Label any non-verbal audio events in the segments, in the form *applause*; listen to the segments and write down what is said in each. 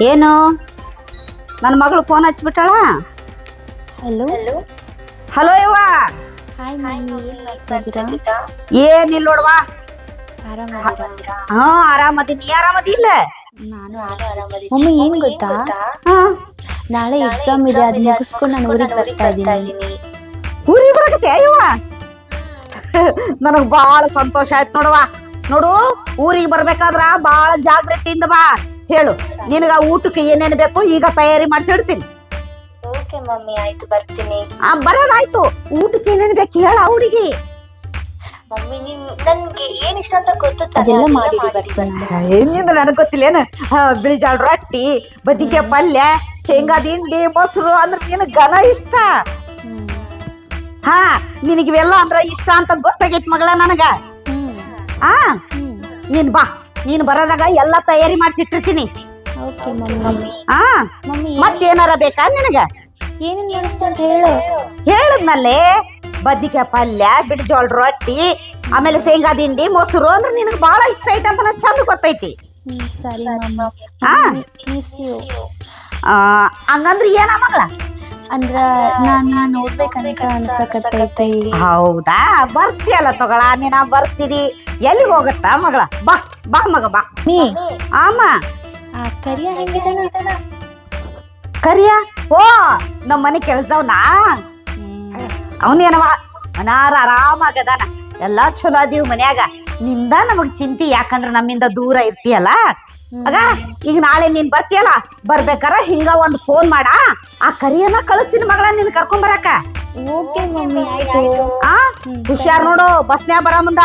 ಏನು? ನನ್ನ ಮಗಳು ಫೋನ್ ಹಚ್ಬಿಟ್ಟಾಳ? ಹಲೋ ಹಲೋ ಯವ್ವ. ಹಾಯ್ ಏನಿಲ್ಲ ನೋಡ್ವಾ. ಹಾ ಆರಾಮದೀನಿ. ನೀ ಆರಾಮದಿಲ್ಲ ನಾನು ಮಮ್ಮಿ ಏನ್ ಗೊತ್ತಾ? ಹಾ. ನಾಳೆ ಎಕ್ಸಾಮ್ ಇದೆ ಅದ್ ಮುಗಿಸ್ಕೊಂಡು ನಾನು ಊರಿಗೆ ಬರ್ತಾ ಇದ್ದೀನಿ. ಊರಿಗೆ ಬರಕತ್ತೆ ಯವ್ವ? ನನಗ್ ಬಾಳ ಸಂತೋಷ ಆಯ್ತು ನೋಡವ್ವ ನೋಡು ಊರಿಗೆ ಬರ್ಬೇಕಾದ್ರ ಬಾಳ ಜಾಗ್ರತೆಯಿಂದ ಬಾ. ಹೇಳು. ನಿನಗ ಊಟಕ್ಕೆ ಏನೇನು ಬೇಕು ಈಗ ತಯಾರಿ ಮಾಡಿಸಿಡ್ತೀನಿ ಓಕೆ ಮಮ್ಮಿ ಆಯ್ತು ಬರ್ತೀನಿ. ಆ ಬರೋದಾಯ್ತು ಊಟಕ್ಕೆ ಏನೇನು ಬೇಕು ಹೇಳ ಹುಡುಗಿ. ಮಮ್ಮಿ ನಿಮ್ ನನ್ಗೆ ಏನ್ ಇಷ್ಟ ಅಂತ ಗೊತ್ತು ಅದೆಲ್ಲ ಮಾಡಿಡಿ ಬರ್ತೀನಿ. ಏನಿಂದ ನನಗ್ ಗೊತ್ತಿಲ್ಲ. ಏನು? ಬಿಳಿ ಜಾಳ ರೊಟ್ಟಿ ಬದಿಗೆ ಪಲ್ಯ ಶೇಂಗಾ ದಿಂಡಿ ಮೊಸರು ಅಂದ್ರೆ ನಿನ್ ಘನ ಇಷ್ಟ. ಹಾ ನಿನಗೆ ಇವೆಲ್ಲ ಅಂದ್ರ ಇಷ್ಟ ಅಂತ ಗೊತ್ತಾಗೈತ್ ಮಗಳ ನನಗ. ಆ? ನೀನ್ ಬಾ. ನೀನ್ ಬರೋದಾಗ ಎಲ್ಲ ತಯಾರಿ ಮಾಡಿಸಿಟ್ಟಿರ್ತೀನಿ. Okay mummy. ಆ? ಮಮ್ಮಿ ಮತ್ತೇನಾರ ಬೇಕಾ ನಿನಗ? ಏನೇನು ಮಾಡಿಸ್ತ ಅಂತ ಹೇಳು. ಹೇಳದ್ನಲ್ಲೇ ಬದ್ನಿಕಾಯಿ ಪಲ್ಯ ಬಿಡಿಜೋಳ ರೊಟ್ಟಿ ಆಮೇಲೆ ಶೇಂಗಾ ದಿಂಡಿ ಮೊಸರು ಅಂದ್ರೆ ನಿನಗೆ ಬಹಳ ಇಷ್ಟ ಐತೆ ಅಂತ ನಾನು ಚಂದ ಗೊತ್ತೈತಿ. ಸರಿ ಮಮ್ಮ. ಹಂಗಂದ್ರ ಏನ ಮಗಳ? ಅಂದ್ರ ನಾನು ನೋಡ್ಬೇಕಂತ ಅನ್ಸಕತ್ತೈತಿ. ಹೌದಾ? ಬರ್ತೀಯಲ್ಲ ತಗೊಳ ನೀನ ಬರ್ತೀರಿ ಎಲ್ಲಿ ಹೋಗತ್ತ ಮಗಳ? ಬಾ ಬಾ ಮಗ ಬಾ. ನೀ ಆಮ. ಆ ಕರಿಯ ಹೆಂಗಿದಾನ? ಕರಿಯ? ಓ ನಮ್ಮ ಮನೆ ಕೆಲ್ಸದವ್ನಾ ಅವನೇನವ ಮನಾರ ಆರಾಮಾಗದಾನ. ಎಲ್ಲಾ ಚಲೋ ಅದೀವ್ ಮನ್ಯಾಗ. ನಿಂದ ನಮಗ್ ಚಿಂತಿ ಯಾಕಂದ್ರ ನಮ್ಮಿಂದ ದೂರ ಇರ್ತೀಯಲ್ಲ? ಆಗ ಈಗ ನಾಳೆ ನೀನ್ ಬರ್ತೀಯಲ್ಲ ಬರ್ಬೇಕಾರ ಹಿಂಗ ಒಂದ್ ಫೋನ್ ಮಾಡ. ಆ ಕರಿಯನ್ನ ಕಳಿಸ್ತೀನಿ ಮಗಳ ನಿನ್ ಕರ್ಕೊಂಡ್ ಬರಾಕ. ಓಕೆ ಮಮ್ಮಿ ಆಯ್ತು. ಆ? ಹುಷಾರ್ ನೋಡು ಬಸ್ನ್ಯಾಗ ಬರ ಮುಂದ.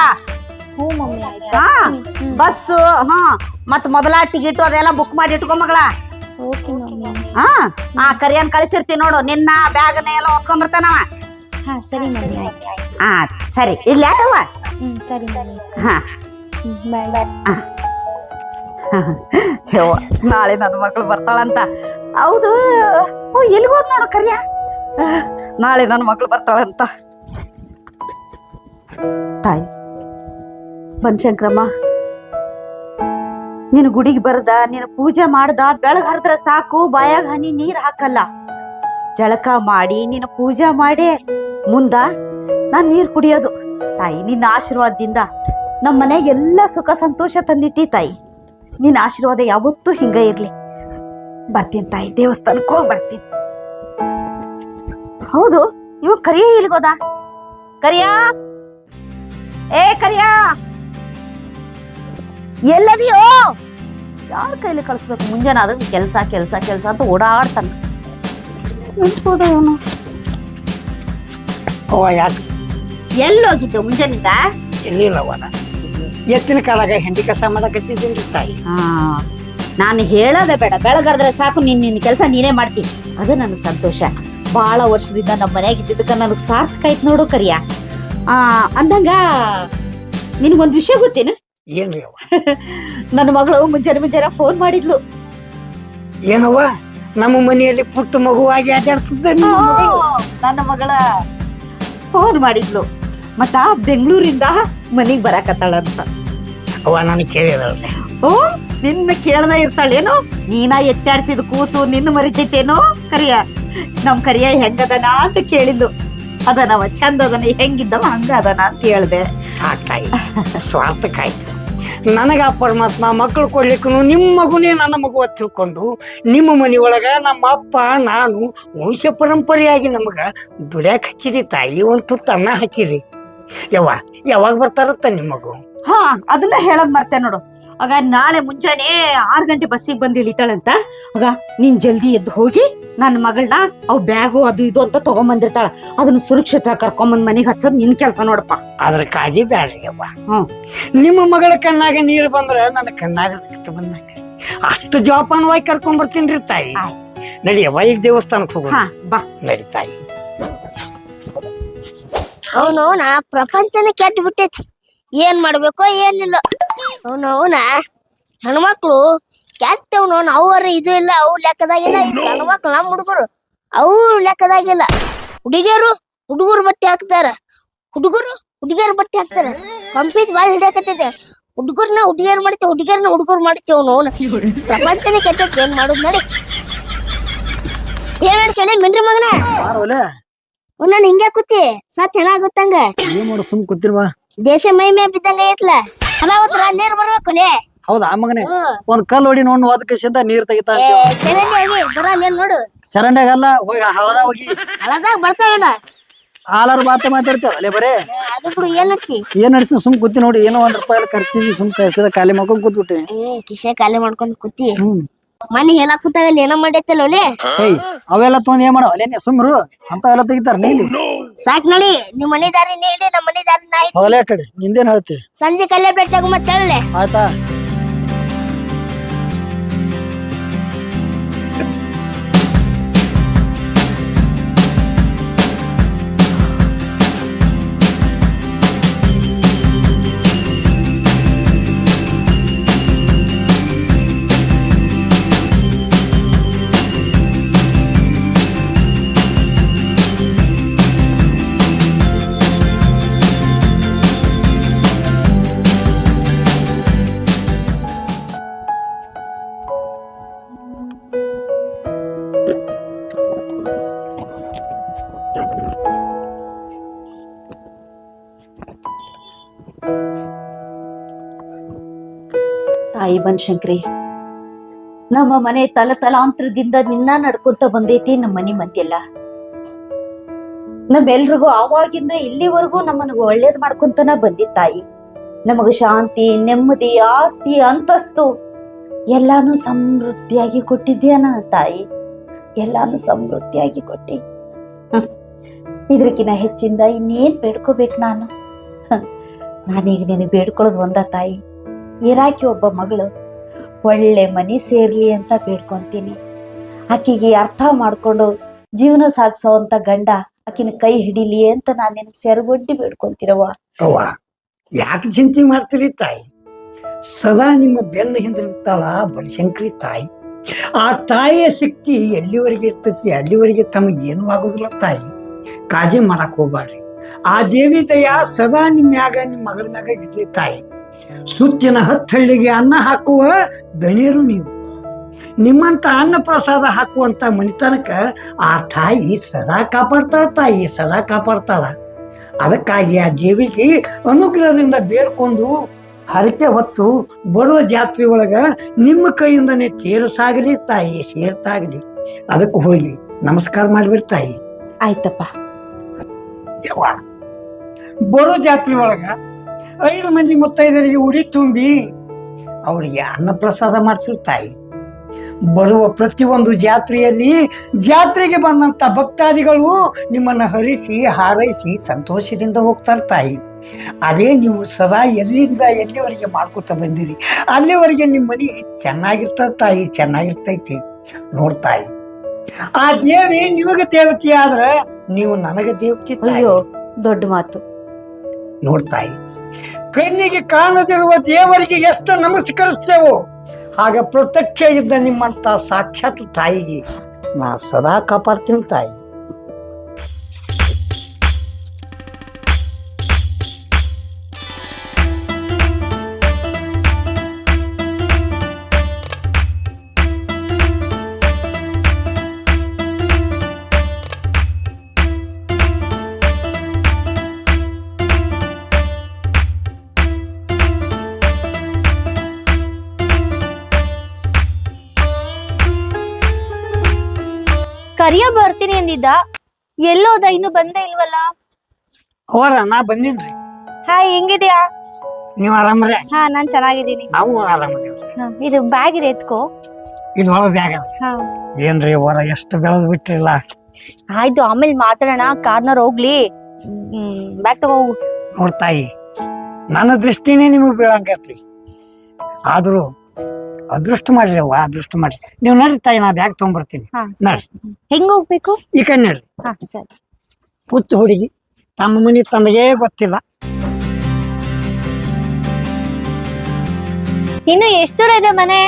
ಹ್ಞೂ ಮಮ್ಮಿ ಆಯ್ತು. ಹಾ ಬಸ್ ಹಾ ಮತ್ ಮೊದಲ ಟಿಕೆಟ್ ಅದೆಲ್ಲ ಬುಕ್ ಮಾಡಿ ಇಟ್ಕೊ ಮಗಳ. Okay mummy. ಹಾ ಆ? ಕರಿಯನ್ ಕಳಿಸಿರ್ತೀನಿ ನೋಡು ನಿನ್ನ ಬ್ಯಾಗನ್ನ ಎಲ್ಲ ಅವ. ಹಾ ಸರಿ ಮಮ್ಮಿ ಆಯ್ತು. ಹಾ ಸರಿ. ಇಲ್ಲಾಟವ ಹ್ಮ್ ಸರಿ ಮಮ್ಮಿ. ಹಾ. ಹ್ಮ್ ಬಾಯ್. ಬಾಯ್ ಯವ್ವ, ನಾಳೆ ನನ್ನ ಮಗಳು ಬರ್ತಾಳಂತ. ಹೌದು. ಓ ಎಲ್ಗೋದ್ ನೋಡು ಕರಿಯ ನಾಳೆ ನನ್ನ ಮಕ್ಳು ಬರ್ತಾಳಂತ. ತಾಯಿ ಬನ್ಶಂಕ್ರಮ್ಮ ನೀನು ಗುಡಿಗೆ ಬರದ ನೀನು ಪೂಜೆ ಮಾಡ್ದ ಬೆಳಗ್ ಹರಿದ್ರ ಸಾಕು ಬಾಯಾಗ ಹನಿ ನೀರ್ ಹಾಕಲ್ಲ. ಜಳಕ ಮಾಡಿ ನೀನು ಪೂಜೆ ಮಾಡಿ ಮುಂದ ನಾನ್ ನೀರ್ ಕುಡಿಯೋದು. ತಾಯಿ ನಿನ್ನ ಆಶೀರ್ವಾದದಿಂದ ನಮ್ಮ ಮನೆಗೆ ಎಲ್ಲ ಸುಖ ಸಂತೋಷ ತಂದಿಟ್ಟಿ ತಾಯಿ. ನಿನ್ನ ಆಶೀರ್ವಾದ ಯಾವತ್ತೂ ಹಿಂಗ ಇರ್ಲಿ. ಬರ್ತೀನಿ ತಾಯಿ ದೇವಸ್ಥಾನಕ್ಕೆ ಹೋಗಿ ಬರ್ತೀನಿ. ಹೌದು ಇವ ಕರಿಯ ಇಲ್ಗೋದ ಕರಿಯಾ? ಏ ಕರಿಯಾ! ಎಲ್ಲದಿಯೋ? ಯಾರ ಕೈಲಿ ಕಳಿಸ್ಬೇಕು? ಮುಂಜಾನೆ ಆದ್ರೆ ಕೆಲಸ ಕೆಲಸ ಕೆಲಸ ಅಂತ ಓಡಾಡ್ತಾನೆ. ಅವ ಯಾಕೆ? ಎಲ್ಲೋಗಿದ್ದು ಮುಂಜಾನಿಂದ ಎಲ್ಲಿಲ್ಲವ ನಾನು? ಎತ್ತಿನ ಕಾಲಾಗ ಹೆಂಡಿ ಕಸ ಮಾಡಕತ್ತಿದ್ದೀನಿ ತಾಯಿ. ಹಾ ನಾನು ಹೇಳೋದೇ ಬೇಡ. ಬೆಳಗಾದ್ರೆ ಸಾಕು ನೀನ್ ನಿನ್ನ ಕೆಲಸ ನೀನೇ ಮಾಡ್ತಿ. ಅದು ನನಗೆ ಸಂತೋಷ. ಬಹಳ ವರ್ಷದಿಂದ ನಮ್ಮ ಮನ್ಯಾಗ ಇದ್ದಿದ್ದಕ್ಕ ನನಗೆ ಸಾರ್ಥಕ ಆಯ್ತು ನೋಡು ಕರಿಯ. ಆ ಅಂದಂಗ ನಿನಗೊಂದು ವಿಷಯ ಗೊತ್ತೇನು? ಏನ್ರಿ ಅವ *laughs* ನನ್ನ ಮಗಳು ಮುಂಜಾನೆ ಮುಂಜಾನೆ ಫೋನ್ ಮಾಡಿದ್ಲು. ಏನವ್ವ? ನಮ್ಮ ಮನೆಯಲ್ಲಿ ಪುಟ್ಟ ಮಗುವಾಗಿ ಆಟಾಡ್ತಿದ್ದ ನಿಮ್ಮ ಮಗಳು. ನನ್ನ ಮಗಳ ಫೋನ್ ಮಾಡಿದ್ಲು. ಮತ್ತ ಬೆಂಗಳೂರಿಂದ ಮನೆಗ್ ಬರಾಕತ್ತಾಳಂತ. ಅವ್ವ ನಾನು ಕೇಳಿದಳ್ರಿ ಓ ನಿನ್ನ ಕೇಳ್ದ ಇರ್ತಾಳೇನು? ನೀನ ಎತ್ತಾಡ್ಸಿದ ಕೂಸು ನಿನ್ನ ಮರಿತೈತೇನೋ? ಕರಿಯ ನಮ್ ಕರಿಯ ಹೆಂಗದನ ಅಂತ ಕೇಳಿದ್ದು ಅದನವ ಚಂದ ಅದನ ಹೆಂಗಿದ್ದವ ಹಂಗ ಅದನ ಅಂತ ಹೇಳ್ದೆ. ಸಾಕಾಯಿ ಸ್ವಾರ್ಥಕ್ಕಾಯ್ತು ನನಗ ಆ ಪರಮಾತ್ಮ ಮಕ್ಕಳು ಕೊಡ್ಲಿಕ್ಕೂ ನಿಮ್ಮ ಮಗುನೇ ನನ್ನ ಮಗು ಅಂತ ತಿಳ್ಕೊಂಡು ನಿಮ್ಮ ಮನೆಯೊಳಗ ನಮ್ಮ ಅಪ್ಪ ನಾನು ವಂಶ ಪರಂಪರೆಯಾಗಿ ನಮಗ ದುಡ್ಯಾಕ್ ಹಚ್ಚಿದಿ ತಾಯಿ ಒಂದು ತುತ್ತು ಅನ್ನ ಹಾಕಿದಿ ಯವ್ವ ಯಾವಾಗ ಬರ್ತಾರತ್ತ ನಿಮ್ಮ ಮಗು? ಹಾ ಅದನ್ನ ಹೇಳದ್ ಮರ್ತೆ ನೋಡು. ಆಗ ನಾಳೆ ಮುಂಜಾನೆ ಆರ್ ಗಂಟೆ ಬಸ್ಸಿಗೆ ಬಂದು ಇಳಿತಾಳಂತ. ಆಗ ನೀನ್ ಜಲ್ದಿ ಎದ್ದು ಹೋಗಿ ನನ್ನ ಮಗಳನ್ನ ಅವ್ ಬ್ಯಾಗು ಅದು ಇದು ಅಂತ ತಗೊಂಬಂದಿರ್ತಾಳ. ಅದನ್ನ ಸುರಕ್ಷಿತ ಕರ್ಕೊಂಬಂದ್ ಮನೆಗೆ ಹಚ್ಚೋದ್ ನಿನ್ ಕೆಲ್ಸ ನೋಡಪ್ಪ. ಅದ್ರ ಕಾಳಜಿ ಬ್ಯಾಡ್ರಿ ಯವ್ವ. ಹ್ಮ್. ನಿಮ್ಮ ಮಗಳ ಕಣ್ಣಾಗ ನೀರು ಬಂದ್ರೆ ನನ್ನ ಕಣ್ಣಾಗ ರಕ್ತ ಬಂದಂಗ. ಅಷ್ಟು ಜೋಪಾನವಾಗಿ ಕರ್ಕೊಂಡ್ ಬರ್ತೀನಿ ತಾಯಿ. ಆಯ್ತ್. ನಡಿಯವ್ವ ಈಗ ದೇವಸ್ಥಾನಕ್ಕೆ ಹೋಗೋಣ. ಹಾ ಬಾ. ನಡಿ ತಾಯಿ. ಅವನು ಅವನ ಪ್ರಪಂಚನೇ ಕೆಟ್ಟ ಬಿಟ್ಟೈತಿ. ಏನ್ ಮಾಡ್ಬೇಕೋ ಏನಿಲ್ಲ. ಅವನು ಅವನ ಹೆಣ್ಮಕ್ಳು ಕೆಟ್ಟವನು ಅವರ ಇದು ಇಲ್ಲ ಅವು ಲೆಕ್ಕದಾಗಿಲ್ಲ ಹೆಣ್ಮಕ್ಳು ನಮ್ಮ ಹುಡುಗರು ಅವು ಲೆಕ್ಕದಾಗಿಲ್ಲ ಹುಡುಗಿಯರು ಹುಡುಗರು ಬಟ್ಟೆ ಹಾಕ್ತಾರ. ಹುಡುಗರು ಹುಡುಗಿಯರು ಬಟ್ಟೆ ಹಾಕ್ತಾರ. ಕಂಪೀಸ್ ಬಾಳ್ ಹಿಡಿಯಕತ್ತಿದೆ ಹುಡುಗರ್ನ ಹುಡುಗಿಯರ್ ಮಾಡ್ತೇವೆ ಹುಡುಗಿಯರ್ನ ಹುಡುಗರು ಮಾಡ್ತೇವೆ ಅವನು ಪ್ರಪಂಚನೇ ಕೆಟ್ಟೈತಿ ಏನ್ ಮಾಡುದ್ ನೋಡಿ. ಏನ್ ನಡ್ಸೋಲೆ ಮಿಂಡ್ರಿ ಮಗನ? ನಾನು ಹಿಂಗೆ ಕೂತಿ. ಸತ್ ಏನಾಗುತ್ತಂಗ ಏನ್ ಮಾಡು ಸುಮ್ ಕೂತಿರ್ವಾ? ದೇಶ ಮೈ ಮೇ ಬಿದ್ದಂಗ ಐತ್ಲ. ಅದಾವತ್ರ ನೀರ್ ಬರ್ಬೇಕುಲೇ ಹೌದಾ ಮಗನೇ? ಒಂದ್ ಕಲ್ ಹೊಡಿ ನೋಡ್ ಒದಕಿಸಿಂದ ನೀರ್ ತೆಗಿತಾ ಏ ಚರಂಡಿ ಹೋಗಿ ಬರಲ್ಲ ಏನ್ ನೋಡು. ಚರಂಡ್ಯಾಗಲ್ಲ ಹೋಗಿ ಹಳದ ಹೋಗಿ. ಹಳದಾಗ ಬರ್ತಾವಿಲ್ಲ ಹಾಲಾರು ಮಾತ ಮಾತಾಡ್ತೇವ ಅಲ್ಲೇ ಬರೇ? ಅದು ಬಿಡು ಏನ್ ನಡ್ಸಿ? ಏನ್ ನಡ್ಸಿ ಸುಮ್ ಕೂತಿ ನೋಡಿ ಏನೋ ಒಂದ್ ರೂಪಾಯಿ ಖರ್ಚು ಸುಮ್ ಕಳ್ಸಿದ ಖಾಲಿ ಮಾಡ್ಕೊಂಡ್ ಕೂತ್ಬಿಟ್ಟೆ. ಏ ಕಿಶೆ ಖಾಲಿ ಮಾಡ್ಕೊಂಡ್ ಕೂತಿ. ಹ್ಮ್. ಮನೆ ಹೇಳಕ್ ಏನ ಏನೋ ಮಾಡೈತಲ್ಲ ಒಲೆ ಏಯ್ ಅವೆಲ್ಲ ತೊಂದ್ ಏನ್ ಮಾಡವ? ಅಲ್ಲೇನೆ ಸುಮ್ರು ಅಂತವೆಲ್ಲ ತೆಗಿತಾರ ನೀಲಿ? ಸಾಕ್ ನೋಡಿ ನಿಮ್ ಮನೆ ದಾರಿ ನೀಡಿ ನಮ್ಮ ಮನೆ ದಾರಿ ನಾ ಕಡೆ ನಿಂದೇನ್ ಹೇಳ್ತಿ? ಸಂಜೆ ಕಲ್ಲೇ ಬೆಟ್ಟಾಗ ಮತ್ತೆ ಆಯ್ತಾ? ತಾಯಿ ಬನಶಂಕರಿ ನಮ್ಮ ಮನೆ ತಲ ತಲಾಂತರದಿಂದ ನಿನ್ನ ನಡ್ಕೊಂತ ಬಂದೈತಿ ನಮ್ಮ ಮನೆ ಮಂದಿಯೆಲ್ಲ ನಮ್ಮೆಲ್ರಿಗೂ ಆವಾಗಿಂದ ಇಲ್ಲಿವರೆಗೂ ನಮ್ಮನ್ನ ಒಳ್ಳೇದ್ ಮಾಡ್ಕೊಂತನ ಬಂದಿದ್ದ ತಾಯಿ. ನಮಗ ಶಾಂತಿ, ನೆಮ್ಮದಿ, ಆಸ್ತಿ, ಅಂತಸ್ತು ಎಲ್ಲಾನು ಸಮೃದ್ಧಿಯಾಗಿ ಕೊಟ್ಟಿದ್ಯಾ ನನ್ನ ತಾಯಿ. ಎಲ್ಲಾನು ಸಮೃದ್ಧಿಯಾಗಿ ಕೊಟ್ಟಿ. ಇದ್ರಕಿನ ಹೆಚ್ಚಿಂದ ಇನ್ನೇನ್ ಬೇಡ್ಕೋಬೇಕು ನಾನು. ನಾನೀಗ ನಿನಗೆ ಬೇಡ್ಕೊಳ್ಳೋದು ಒಂದ ತಾಯಿ. ಇರಾಕಿ ಒಬ್ಬ ಮಗಳು, ಒಳ್ಳೆ ಮನಿ ಸೇರ್ಲಿ ಅಂತ ಬೇಡ್ಕೊಂತೀನಿ. ಆಕೆಗೆ ಅರ್ಥ ಮಾಡ್ಕೊಂಡು ಜೀವನ ಸಾಗಿಸೋವಂತ ಗಂಡ ಆಕಿನ ಕೈ ಹಿಡಿಲಿ ಅಂತ ನಾನು ನಿನಗೆ ಸೆರಗೊಡ್ಡಿ ಬೇಡ್ಕೊಂತೀರವ್ವ. ಅವ್ವ, ಯಾಕೆ ಚಿಂತೆ ಮಾಡ್ತೀರಿ ತಾಯಿ? ಸದಾ ನಿಮ್ಮ ಬೆನ್ನ ಹಿಂದೆ ನಿಂತಾಳ ಬನಶಂಕರಿ ತಾಯಿ. ಆ ತಾಯಿಯ ಶಕ್ತಿ ಎಲ್ಲಿವರೆಗೆ ಇರ್ತೈತಿ, ಅಲ್ಲಿವರೆಗೆ ತಮಗೆ ಏನೂ ಆಗೋದಿಲ್ಲ ತಾಯಿ. ಕಾಳಜಿ ಮಾಡಕ್ ಹೋಗ್ಬಾಡ್ರಿ ಆ ದೇವಿ ದಯ ಸದಾ ನಿಮ್ಮ ಮ್ಯಾಗ ನಿಮ್ಮ ಮ್ಯಾಗ ಇರ್ಲಿ ತಾಯಿ. ಸುತ್ತಿನ ಹತ್ತಳ್ಳಿಗೆ ಅನ್ನ ಹಾಕುವ ದಣಿಯರು ನೀವು. ನಿಮ್ಮಂತ ಅನ್ನ ಪ್ರಸಾದ ಹಾಕುವಂತ ಮನಿತನಕ ಆ ತಾಯಿ ಸದಾ ಕಾಪಾಡ್ತಾಳ ತಾಯಿ ಸದಾ ಕಾಪಾಡ್ತಾಳ. ಅದಕ್ಕಾಗಿ ಆ ದೇವಿಗೆ ಅನುಗ್ರಹದಿಂದ ಬೇಡ್ಕೊಂಡು ಹರಕೆ ಹೊತ್ತು ಬರುವ ಜಾತ್ರೆ ಒಳಗ ನಿಮ್ಮ ಕೈಯಿಂದನೇ ತೇರು ಸಾಗಲಿ ತಾಯಿ ಸೇರ್ತಾಗಲಿ ಅದಕ್ಕೆ ಹೋಗಿ ನಮಸ್ಕಾರ ಮಾಡಿಬಿಡಿ ತಾಯಿ. ಆಯ್ತಪ್ಪ. ಬರೋ ಜಾತ್ರೆ ಒಳಗ ಐದು ಮಂದಿ ಮುತ್ತೈದರಿಗೆ ಉಡಿ ತುಂಬಿ ಅವರಿಗೆ ಅನ್ನ ಪ್ರಸಾದ ಮಾಡಿಸಿರು ತಾಯಿ. ಬರುವ ಪ್ರತಿಯೊಂದು ಜಾತ್ರೆಯಲ್ಲಿ ಜಾತ್ರೆಗೆ ಬಂದಂತ ಭಕ್ತಾದಿಗಳು ನಿಮ್ಮನ್ನ ಹರಿಸಿ, ಹಾರೈಸಿ ಸಂತೋಷದಿಂದ ಹೋಗ್ತಾರೆ ತಾಯಿ. ಅದೇ ನೀವು ಸದಾ ಎಲ್ಲಿಂದ ಎಲ್ಲಿವರೆಗೆ ಮಾಡ್ಕೊತ ಬಂದಿರಿ? ಅಲ್ಲಿವರೆಗೆ ನಿಮ್ಮ ಮನೆ ಚೆನ್ನಾಗಿರ್ತದೆ ತಾಯಿ, ಚೆನ್ನಾಗಿರ್ತೈತಿ. ನೋಡ್ತಾಯಿ ಆ ದೇವಿ ನಿಮಗೆ ದೇವತೆ ಆದ್ರೆ ನೀವು ನನಗೆ ದೇವತೆ. ಅಯ್ಯೋ, ದೊಡ್ಡ ಮಾತು. ನೋಡ್ತಾಯಿ ಕಣ್ಣಿಗೆ ಕಾಣದಿರುವ ದೇವರಿಗೆ ಎಷ್ಟು ನಮಸ್ಕರಿಸ್ತೇವೋ ಆಗ ಪ್ರತ್ಯಕ್ಷ ಇದ್ದ ನಿಮ್ಮಂತ ಸಾಕ್ಷಾತ್ ತಾಯಿಗೆ ನಾ ಸದಾ ಕಾಪಾಡ್ತೀನಿ ತಾಯಿ. ಕರಿಯ ಬರ್ತೀನಿ ಅಂದಿದ್ದ? ಎಲ್ಲೋದ? ಇನ್ನು ಬಂದೇ ಇಲ್ವಲ್ಲ? ಅವರ ನಾ ಬಂದಿನ್ರಿ. ಹಾಯ್ ಹೆಂಗಿದ್ಯಾ? ನೀವು ಆರಾಮ್ರೆ ಹಾ ನಾನು ಚೆನ್ನಾಗಿದ್ದೀನಿ. ನಾವು ಆರಾಮದೇವ್ರಿ ಹಾ, ಇದು ಬ್ಯಾಗ್ ಇದೆ ಎತ್ಕೋ. ಇದು ಒಳ ಬ್ಯಾಗ್ ಅದ. ಹಾ. ಏನ್ರಿ ಹೊರ ಎಷ್ಟು ಬೆಳೆದು ಬಿಟ್ರಿಲ್ಲ. ಆಯ್ತು ಆಮೇಲೆ ಮಾತಾಡೋಣ. ಕಾರ್ನರ್ ಹೋಗ್ಲಿ. ಬ್ಯಾಗ್ ತಗೋ ಹೋಗು. ನೋಡ್ತಾಯಿ ನನ್ನ ದೃಷ್ಟಿನೇ ನಿಮಗೆ ಬೀಳಂಗತಿ. ಆದ್ರೂ ಅದೃಷ್ಟ ಮಾಡ್ರಿ ಅವ್ವ ಅದೃಷ್ಟ ಮಾಡ್ರಿ. ನೀವು ನಡ್ರಿ ತಾಯಿ ನಾ ಬ್ಯಾಗ್ ತಗೊಂಡ್ಬರ್ತೀನಿ ಹಾ ನಡ್ರಿ. ಹೆಂಗ್ ಹೋಗ್ಬೇಕು? ಈ ಕಡೆ ನಡ್ರಿ. ಹಾ ಸರಿ. ಹುಚ್ಚ ಹುಡುಗಿ. ತಮ್ಮ ಮನೆ ತಮಗೇ ಗೊತ್ತಿಲ್ಲ. ಇನ್ನು ಎಷ್ಟು ದೂರ ಇದೆ ಮನೆ?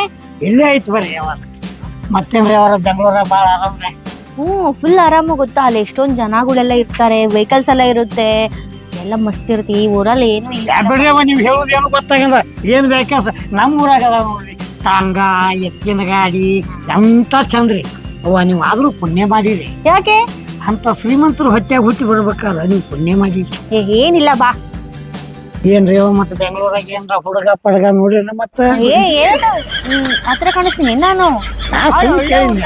ಇಲ್ಲೇ ಐತಿ ಬರ್ರಿ ಯಾವಾಗ. ಮತ್ತೆ ಅವರ ಬೆಂಗಳೂರ ಭಾಳ ಆರಾಮ ಹ್ಮ್ ಫುಲ್ ಆರಾಮ ಗೊತ್ತಾ? ಅಲ್ಲಿ ಎಷ್ಟೊಂದ್ ಜನಗಳೆಲ್ಲ ಇರ್ತಾರೆ ವೆಹಿಕಲ್ಸ್ ಎಲ್ಲ ಇರುತ್ತೆ. ಎಲ್ಲ ಮಸ್ತ್ ಇರುತ್ತೆ. ಈ ಊರಲ್ಲಿ ಏನು ಇಲ್ಲ. ನೀವು ಹೇಳೋದು ಏನು ಗೊತ್ತಾಗಿಲ್ಲ. ಏನ್ ಬೇಕಸ ನಮ್ಮ ಊರಾಗ ಅದಾವ ನೋಡ್ರಿ. ಟಾಂಗ ಎತ್ತಿನ ಗಾಡಿ ಎಂತ ಚಂದ್ರಿ ಅವ್ವ ನೀವು ಆದ್ರೂ ಪುಣ್ಯ ಮಾಡಿರಿ. ಯಾಕೆ? ಅಂತ ಶ್ರೀಮಂತರು ಹೊಟ್ಟೆ ಹುಟ್ಟಿ ಬಿಡ್ಬೇಕಾದ್ರ ನೀವು ಪುಣ್ಯ ಮಾಡಿ ಏ, ಏನಿಲ್ಲ ಬಾ. ಏನ್ರಿ ಅವ ಮತ್ತೆ ಬೆಂಗಳೂರಾಗ ಏನ್ರ ಹುಡುಗ ಪಡಗ ನೋಡಿರ ಮತ್ತೆ? ಏ ಏನು ಹತ್ರ ಕಾಣಿಸ್ತೀನಿ ನಾನು. ನಾ ಸುಮ್ನೆ ಕೇಳಿದ್ನಿ.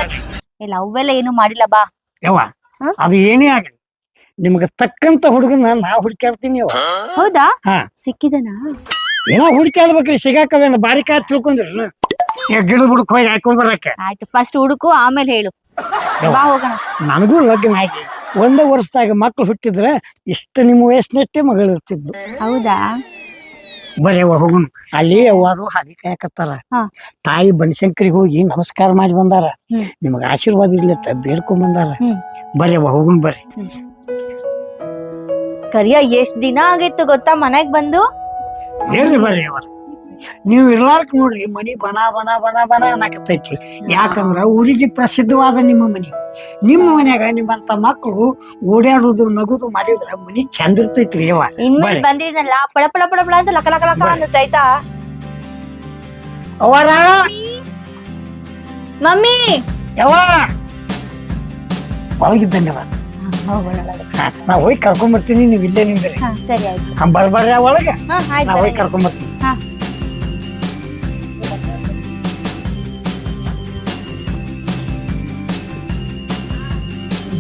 ಇಲ್ಲ ಅವೆಲ್ಲ ಏನು ಮಾಡಿಲ್ಲ ಬಾ. ಯವ್ವ ಹ? ಅದು ಏನೇ ಆಗಲಿ ನಿಮ್ಗೆ ತಕ್ಕಂತ ಹುಡುಗನ ನಾ ಹುಡುಕ್ಯಾಡ್ತೀನಿ ನೀವು ಹೌದಾ? ಹಾ. ಸಿಕ್ಕಿದನಾ? ಏನೋ ಹುಡುಕ್ಯಾಡ್ಬೇಕ್ರಿ ಸಿಗಾಕವೇನ ಬಾರಿ ಕಾತ್ ತಿಳ್ಕೊಂಡ್ರಿ ಗಿಡದ ಬುಡಕ್ ಹೋಗಿ ಹಾಕೊಂಡ್ ಬರಕ್ಕೆ. ಆಯ್ತು ಫಸ್ಟ್ ಹುಡುಕು ಆಮೇಲೆ ಹೇಳು. ಬಾ ಹೋಗೋಣ. ನನಗೂ ಲಗ್ನ ಆಗಿ ಒಂದೇ ವರ್ಷದಾಗ ಮಕ್ಳು ಹುಟ್ಟಿದ್ರೆ ಇಷ್ಟು ನಿಮ್ಮ ವಯಸ್ಸಿನಷ್ಟೇ ಮಗಳು ಇರ್ತಿದ್ದು ಹೌದಾ? ಬರೀ ಹೋಗುಣ. ಅಲ್ಲಿ ಅವರು ಹಾದಿ ಕಾಯಕತ್ತಾರ. ಹಾ. ತಾಯಿ ಬನಶಂಕರಿಗೆ ಹೋಗಿ ನಮಸ್ಕಾರ ಮಾಡಿ ಬಂದಾರ. ಹ್ಮ್. ನಿಮಗ ಆಶೀರ್ವಾದ ಇರ್ಲತ್ತ ಬೇಡ್ಕೊಂಡ್ ಬಂದಾರ. ಹ್ಮ್. ಬರೀ ಅವ್ವ ಹೋಗುಣ ಬರ್ರಿ ಕರಿಯ ಎಷ್ಟ್ ದಿನ ಆಗಿತ್ತು ಗೊತ್ತಾ ಮನೆಗ್ ಬಂದು? ಏನ್ರಿ ಬರ್ರಿ ಅವ್ರ ನೀವು ಇರ್ಲಾರ್ಕ್ ನೋಡ್ರಿ ಮನಿ ಬನ ಬನ ಬನ ಬನ ಅನ್ನಕತ್ತೈತಿ. ಯಾಕಂದ್ರ ಊರಿಗೆ ಪ್ರಸಿದ್ಧವಾದ ನಿಮ್ಮ ಮನಿ. ನಿಮ್ಮ ಮನ್ಯಾಗ ನಿಮ್ಮಂತ ಮಕ್ಕಳು ಓಡಾಡುದು ನಗುದು ಮಾಡಿದ್ರ ಮನಿ ಚಂದ ಇರ್ತೈತ್ರಿ ಯವ್ವ. ಇನ್ಮೇಲೆ ಬಂದಿದ್ನಲ್ಲ ಪಳ ಪಳ ಪಳ ಪಳ ಅಂತ ಲಕ ಲಕ ಲಕ ಬರ್ರಿ. ಅನ್ನುತ್ತೆ ಆಯ್ತಾ? ಅವರ ಮಮ್ಮಿ! ಯವ್ವ? ಒಳಗಿದ್ದಂಗದ ನಾ ಹೋಗಿ ಕರ್ಕೊಂಡ್ ಬರ್ತೀನಿ ನೀವ್ ಇಲ್ಲೇ ನಿಂದ್ರಿ. ಹಾ ಸರಿ ಆಯ್ತು. ಬರ್ಬರ್ರಿ ಒಳಗ. ಹಾ ನಾ ಹೋಗಿ ಕರ್ಕೊಂಡ್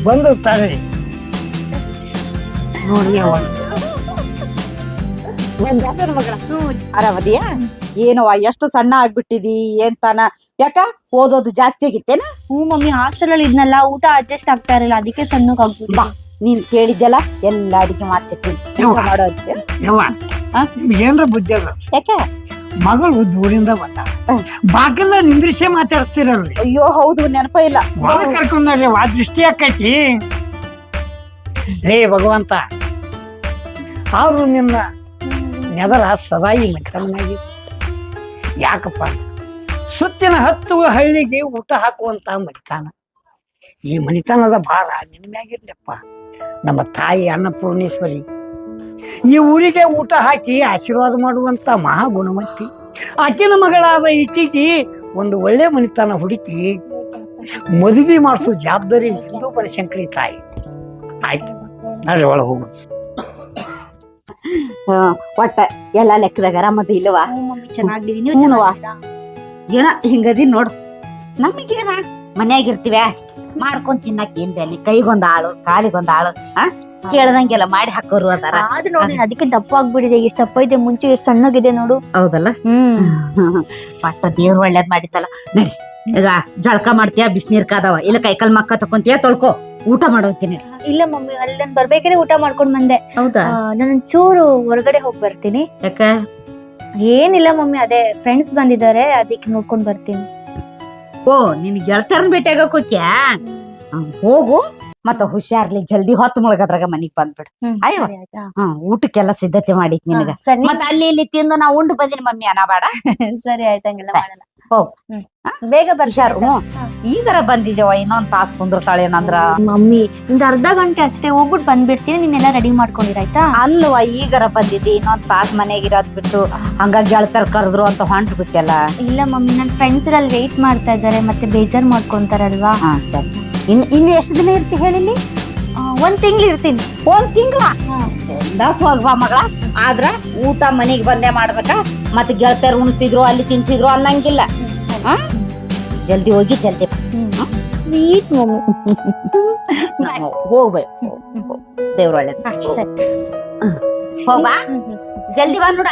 ಬಂದಿರ್ತಾರೆ ಅವ್ವ. ಆರಾಮದಿಯಾ ಏನವ್ವ ಎಷ್ಟು ಸಣ್ಣ ಆಗ್ಬಿಟ್ಟಿದಿ ಏನ್ ತಾನ? ಯಾಕ? ಓದೋದು ಜಾಸ್ತಿ ಆಗಿತ್ತೇನ? ಹ್ಞೂ ಮಮ್ಮಿ ಹಾಸ್ಟೆಲ್ ಅಲ್ಲಿ ಇದ್ನಲ್ಲ ಊಟ ಅಡ್ಜಸ್ಟ್ ಆಗ್ತಾ ಇರಲಿಲ್ಲ ಅದಕ್ಕೆ ಸಣ್ಣಗ್ ಆಗ್ಬಿಟ್ಟು ಬಾ ನೀನ್ ಕೇಳಿದ್ದೆಲ್ಲ ಎಲ್ಲ ಅಡಿಗೆ ಮಾಡ್ಸಿಟ್ಟಿನಿ ಯವ್ವ. ಮಾಡೋ ಅಂತೆ. ಯವ್ವ. ಹಾ? ನಿಮ್ಗೆ ಏನ್ರ ಬುದ್ಧಿ ಯಾಕೆ? ಮಗಳು ದೂರಿಂದ ಬಂದ. ಬಾಗಿಲ್ಲ ನಿಂದ್ರಿಸೇ ಮಾತಾಡಿಸ್ತಿರಲ್ರಿ ಅಯ್ಯೋ ಹೌದು ನೆನಪ ಇಲ್ಲ. ಒಳಗ್ ಕರ್ಕೊಂಡ್ರಿ ವಾ ದೃಷ್ಟಿ ಆಕೈತಿ ರೇ ಭಗವಂತ ಅವರು ನಿನ್ನ ನೆದರ ಸದಾ ಈ ಮಕ್ಕಳನ್ನಾಗಿ ಯಾಕಪ್ಪ? ಸುತ್ತಿನ ಹತ್ತು ಹಳ್ಳಿಗೆ ಊಟ ಹಾಕುವಂತ ಮನಿತಾನ. ಈ ಮನಿತನದ ಭಾರ ನಿನ್ನ ಮ್ಯಾಗಿರ್ಲಪ್ಪ. ನಮ್ಮ ತಾಯಿ ಅನ್ನಪೂರ್ಣೇಶ್ವರಿ ಈ ಊರಿಗೆ ಊಟ ಹಾಕಿ ಆಶೀರ್ವಾದ ಮಾಡುವಂಥ ಮಹಾ ಗುಣಮತ್ತಿ ಆಕಿನ ಮಗಳಾದ ಈಕೆಗೆ ಒಂದು ಒಳ್ಳೆ ಮನಿತನ ಹುಡುಕಿ ಮದುವೆ ಮಾಡಿಸೋ ಜವಾಬ್ದಾರಿ ಹಿಂದೂ ಬನಶಂಕರಿ ತಾಯಿ. ಆಯ್ತು ನಾಳೆ ಒಳಗೆ ಹೋಗು ಹಾ, ಒಟ್ಟ ಎಲ್ಲ ಲೆಕ್ಕದಾಗ ಆರಾಮದ ಇಲ್ಲವಾ? ಚೆನ್ನಾಗಿದ್ದೀನಿ ನೀವು? ಏನ ಹಿಂಗದಿ ನೋಡು. ನಮಗೇನ? ಮನ್ಯಾಗ ಇರ್ತೀವ ಮಾಡ್ಕೊಂಡ್ ತಿನ್ನಕ್ ಏನ್ ಬೇಲಿ? ಕೈಗೊಂದ್ ಆಳು ಕಾಲಿಗೊಂದ್ ಆಳು ಆ? ಕೇಳ್ದಂಗೆಲ್ಲ ಮಾಡಿ ಹಾಕೋರು ಅದಾರ. ಅದು ನೋಡಿ ಅದಕ್ಕೆ ದಪ್ಪ ಆಗ್ಬಿಡಿದೆ ಎಷ್ಟು ದಪ್ಪ ಇದೆ ಮುಂಚೆ ಎಷ್ಟು ಸಣ್ಣಗಿದೆ ನೋಡು. ಹೌದಲ್ಲ? ಹ್ಮ್. *laughs* ಪಟ್ಟ ದೇವ್ರ ಒಳ್ಳೇದ್ ಮಾಡಿತ್ತಲ್ಲ. ನಡಿ ಈಗ ಜಳಕ ಮಾಡ್ತೀಯ ಬಿಸಿನೀರ್ ಕಾದವ? ಇಲ್ಲ ಕೈಕಲ್ ಮಕ್ಕ ತಕೊಂತೀಯ ತೊಳ್ಕೊ. ಊಟ ಮಾಡೋತೀನಿ ಇಲ್ಲ ಮಮ್ಮಿ ಅಲ್ಲಿ ನಾನು ಬರ್ಬೇಕಾದ್ರೆ ಊಟ ಮಾಡ್ಕೊಂಡ್ ಬಂದೆ. ಹೌದಾ? ನಾನು ಚೂರು ಹೊರಗಡೆ ಹೋಗಿ ಬರ್ತೀನಿ. ಯಾಕ? ಏನಿಲ್ಲ ಮಮ್ಮಿ ಅದೇ ಫ್ರೆಂಡ್ಸ್ ಬಂದಿದ್ದಾರೆ ಅದಕ್ಕೆ ನೋಡ್ಕೊಂಡ್ ಬರ್ತೀನಿ. ಓ ನಿನ್ ಗೆಳತಿಯರ್ನ ಭೇಟಿಯಾಗಕ್ ಹೋಗ್ಯಾ ಹೋಗು. ಮತ್ತ ಹುಷಾರ್ಲಿ ಜಲ್ದಿ ಹೊತ್ತು ಮುಳಗದ್ರಾಗ ಮನಿಗ್ ಬಂದ್ಬಿಡು. ಅಯ್ಯೋ? ಹ್ಮ್ ಊಟಕ್ಕೆಲ್ಲ ಸಿದ್ಧತೆ ಮಾಡಿತ್ ನಿನಗ. ಹಾ, ಸರಿ. ಮತ್ತ ಅಲ್ಲಿ ಇಲ್ಲಿ ತಿಂದು ನಾ ಉಂಡು ಬಂದಿನಿ ಮಮ್ಮಿ ಅನಾ ಬಾಡ. *laughs* ಸರಿ ಆಯ್ತಂಗಿಲ್ಲ. ಮಾಡೋಣ. ಬೇಗ ಬರ್ಷಾರು ಹ್ಮ್. ಈಗರ ಬಂದಿದ್ದೇವ ಇನ್ನೊಂದ್ ತಾಸ್ ಕುಂದಿರ್ತಾಳೇನಂದ್ರ ಮಮ್ಮಿ ಒಂದು ಅರ್ಧ ಗಂಟೆ ಅಷ್ಟೇ ಹೋಗ್ಬಿಟ್ಟು ಬಂದ್ಬಿಡ್ತೀನಿ ನೀನೆಲ್ಲ ರೆಡಿ ಮಾಡ್ಕೊಂಡಿರಾಯ್ತಾ ಅಲ್ವಾ ಈಗರ ಬಂದಿದ್ದಿ ಇನ್ನೊಂದ್ ತಾಸ್ ಮನೆಗೆ ಇರೋದ್ ಬಿಟ್ಟು ಹಂಗ ಗೆಳತರ್ ಕರೆದ್ರು ಅಂತ ಹೊಂಟ್ ಬಿಟ್ಟೆಲ್ಲ. ಇಲ್ಲ ಮಮ್ಮಿ ನನ್ನ ಫ್ರೆಂಡ್ಸ್ ಅಲ್ಲಿ ವೇಟ್ ಮಾಡ್ತಾ ಇದಾರೆ ಮತ್ತೆ ಬೇಜಾರ್ ಮಾಡ್ಕೊಂತಾರಲ್ವಾ? ಹಾ ಸರಿ. ಇನ್ ಇನ್ನು ಎಷ್ಟು ದಿನ ಇರ್ತಿ ಹೇಳಿಲ್ಲಿ? ಒಂದ್ ತಿಂಗ್ಳು ಇರ್ತೀನಿ. ಒಂದ್ ತಿಂಗಳ? ದಾಸ್ ಬಾ ಮಗಳ. ಆದ್ರ ಊಟ ಮನೆಗೆ ಬಂದೇ ಮಾಡ್ಬೇಕ? ಮತ್ ಗೆಳತಿಯರ್ ಉಣಿಸಿದ್ರು ಅಲ್ಲಿ ತಿನ್ಸಿದ್ರು ಅನ್ನಂಗಿಲ್ಲ. ಹಾ? ಜಲ್ದಿ ಹೋಗಿ ಜಲ್ದಿ ಸ್ವೀಟ್ ಮಮ್ಮಿ ಹೋಗ್ಬೇಕು ದೇವ್ರ ಒಳ್ಳೇದು. ಹೋಗ್ಬಾ. ಜಲ್ದಿ ಬಾ ನೋಡ.